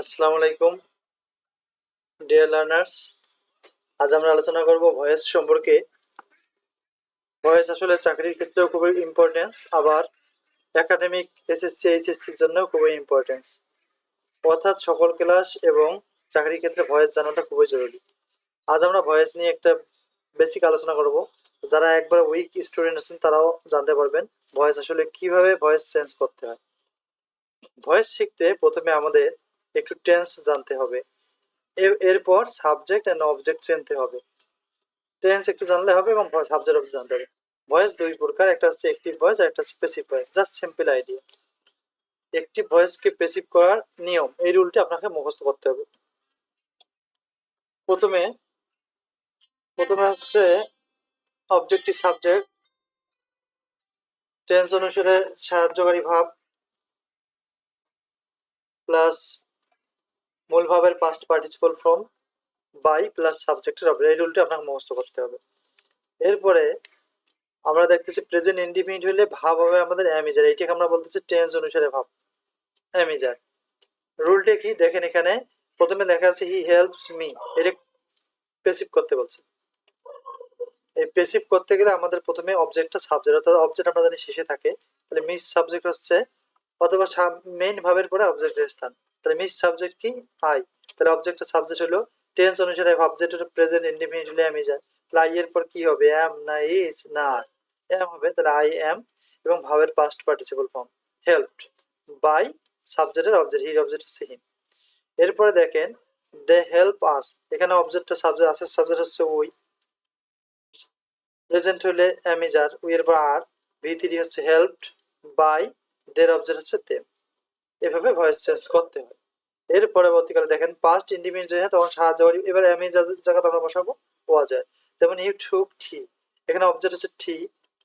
আসসালামু আলাইকুম। Dear learners আজ আমরা আলোচনা করব ভয়েস সম্পর্কে। ভয়েস আসলে চাকরির ক্ষেত্রেও খুবই ইম্পর্টেন্স আবার একাডেমিক এসএসসি এইচএসসির জন্যও খুবই ইম্পর্টেন্স অর্থাৎ সকল ক্লাস এবং চাকরির ক্ষেত্রে ভয়েস জানাটা খুবই জরুরি। আজ আমরা ভয়েস নিয়ে একটা বেসিক আলোচনা করব। যারা একবার উইক স্টুডেন্ট আছেন, তারাও জানতে পারবেন ভয়েস আসলে কীভাবে ভয়েস চেঞ্জ করতে হয়। ভয়েস শিখতে প্রথমে আমাদের একটু টেন্স জানতে হবে। এরপর সাবজেক্ট অ্যান্ড অবজেক্ট চিনতে হবে। টেন্স একটু জানলে হবে এবং সাবজেক্ট অবজেক্ট জানতে হবে। ভয়েস দুই প্রকার, একটা হচ্ছে অ্যাক্টিভ ভয়েস আর একটা হচ্ছে passive voice just simple idea active ভয়েসকে passive করার নিয়ম, এই রুলটি আপনাকে মুখস্থ করতে হবে। প্রথমে প্রথমে হচ্ছে অবজেক্টিভ সাবজেক্ট টেন্স অনুসারে সাহায্যকারী ভাব প্লাস মূল ভাবের past participle form by plus সাবজেক্টের অবজেক্ট এই রুলটি আপনাকে মুখস্থ করতে হবে। এরপরে আমরা দেখতেছি প্রেজেন্ট ইন্ডিপেন্ডেন্ট হলে ভাব হবে আমাদের অ্যামিজার এইটাকে আমরা বলতেছি টেন্স অনুসারে ভাব। অ্যামিজার রুলটা কি? দেখেন এখানে প্রথমে লেখা আছে হি হেল্পস মি এটা পেসিভ করতে বলছে। এই পেসিভ করতে গেলে আমাদের প্রথমে অবজেক্টটা সাবজেক্ট অর্থাৎ অবজেক্ট আমরা জানি শেষে থাকে। তাহলে মিস সাবজেক্ট হচ্ছে, অথবা মেইন ভাবের পরে অবজেক্টের স্থান। তাহলে মিস সাবজেক্ট কি? আই তাহলে অবজেক্টের সাবজেক্ট হলো টেন্স অনুসারে অবজেক্ট হলো প্রেজেন্ট ইন্ডিপেন্ডেন্ট হলে আমি যাই তাহলে আই এর পর কি হবে? এম না ইজ না এম হবে, তাহলে আই এম এবং ভাবের past participle form helped by সাবজেক্টের অবজেক্ট হির অবজেক্ট হচ্ছে হিম এরপরে দেখেন দে হেল্প আস এখানে অবজেক্টটা সাবজেক্ট আছে সাবজেক্ট হচ্ছে উই প্রেজেন্ট হলে অ্যামিজার উই এর পর আর ভি থ্রি হচ্ছে হেল্পড বাই দের অবজেক্ট হচ্ছে দেম এভাবে ভয়েস চেঞ্জ করতে হয়। এর পরবর্তীকালে দেখেন পাস্ট ইন্ডিপেন্ডেন্ট হয় তখন সাহায্য করি। এবার আমি জায়গাতে আমরা বসাবো, ওয়া যায়। যেমন ইউ টুক টি এখানে অবজেক্ট হচ্ছে টি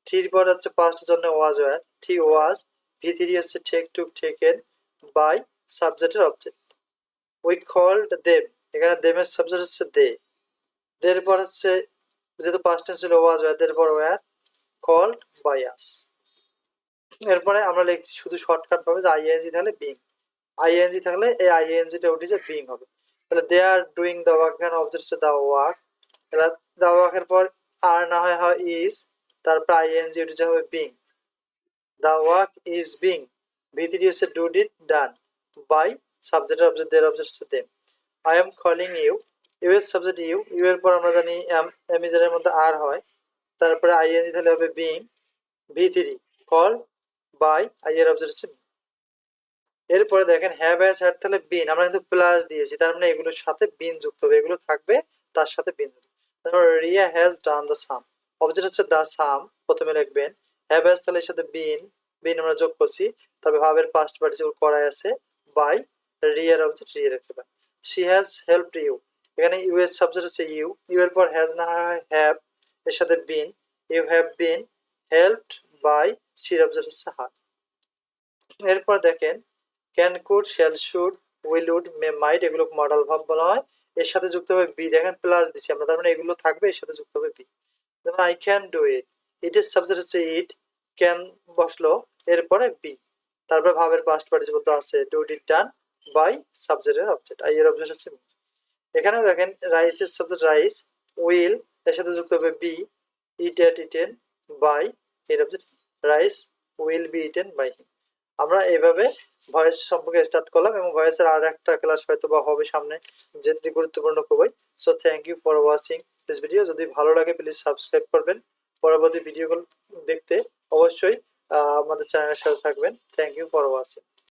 থ্রির পর হচ্ছে পাস্টের জন্য ওয়াজ ওয়ার টি ওয়াজ ভি থ্রি হচ্ছে টেক টুক টেকেন বাই সাবজেক্টের অবজেক্ট উই কল্ড দেম এখানে দেমের সাবজেক্ট হচ্ছে দে দের পর হচ্ছে, যেহেতু পাস্ট টেন্স ছিল ওয়াজ ওয়ার দের পর ওয়ার কল্ড বাই আস এরপরে আমরা লিখছি শুধু শর্টকাট ভাবে যে আইএনজি থাকলে বিং আইএনজি থাকলে এই আইএনজিটা উঠেছে বিং হবে। তাহলে they are doing the work এখানে অবজেক্ট দ্য ওয়ার্ক তাহলে দ্য ওয়ার্কের পর আর না হয় হয় ইজ তারপর আইএনজি উঠেছে হবে being the work is being ভিতরি হচ্ছে ডু ডিট ডান বাই সাবজেক্টের অবজেক্ট দের অবজেক্ট হচ্ছে them I am calling you you এর সাবজেক্ট ইউ ইউ এর পর আমরা জানি এম এমিজারের মধ্যে আর হয়। তারপরে আইএনজি তাহলে হবে being V three call by I এর অবজেক্ট হচ্ছে এরপরে দেখেন হ্যাভ হ্যাজ হ্যাড তাহলে বিন আমরা কিন্তু প্লাস দিয়েছি, তার মানে এগুলোর সাথে বিন যুক্ত হবে, এগুলো থাকবে তার সাথে বিন তারপর Riya has done the sum object হচ্ছে দ্য সাম প্রথমে লিখবেন হ্যাভ হ্যাজ তাহলে এর সাথে বিন বিন আমরা যোগ করছি তবে ভাবের পাস্ট পার্টিসিপল করাই আছে, বাই, রিয়ার অবজেক্ট রিয়া লিখতে পারেন শি হ্যাজ হেল্পড ইউ এখানে ইউ এর সাবজেক্ট হচ্ছে ইউ ইউ এর পর হ্যাজ না হয় হ্যাভ এর সাথে been you have been helped by sir object হচ্ছে হার এরপর দেখেন can could shall should will would may might এগুলো মডাল ভাব বলা হয়। এর সাথে যুক্ত হবে বি। দেখেন প্লাস দিছি আমরা, তার মানে এগুলো থাকবে, এর সাথে যুক্ত হবে বি। যেমন I can do it it এর সাবজেক্ট হচ্ছে ইট ক্যান বসল, এরপরে বি। তারপরে ভাবের পাস্ট পার্টিসিপল আছে ডু ইট ডান বাই সাবজেক্টের অবজেক্ট আই এর অবজেক্ট হচ্ছে। এখানে দেখেন রাইসের সাবজেক্ট রাইস উইল এর সাথে যুক্ত হবে be. Eat ate eaten by এর object rice will be eaten by him আমরা এইভাবে ভয়েস সম্পর্কে স্টার্ট করলাম এবং ভয়েসের আর একটা ক্লাস হয়তো বা হবে সামনে যেটি গুরুত্বপূর্ণ খুবই। So thank you for watching this video যদি ভালো লাগে প্লিজ সাবস্ক্রাইব করবেন। পরবর্তী ভিডিওগুলো দেখতে অবশ্যই আমাদের চ্যানেলের সাথে থাকবেন। Thank you for watching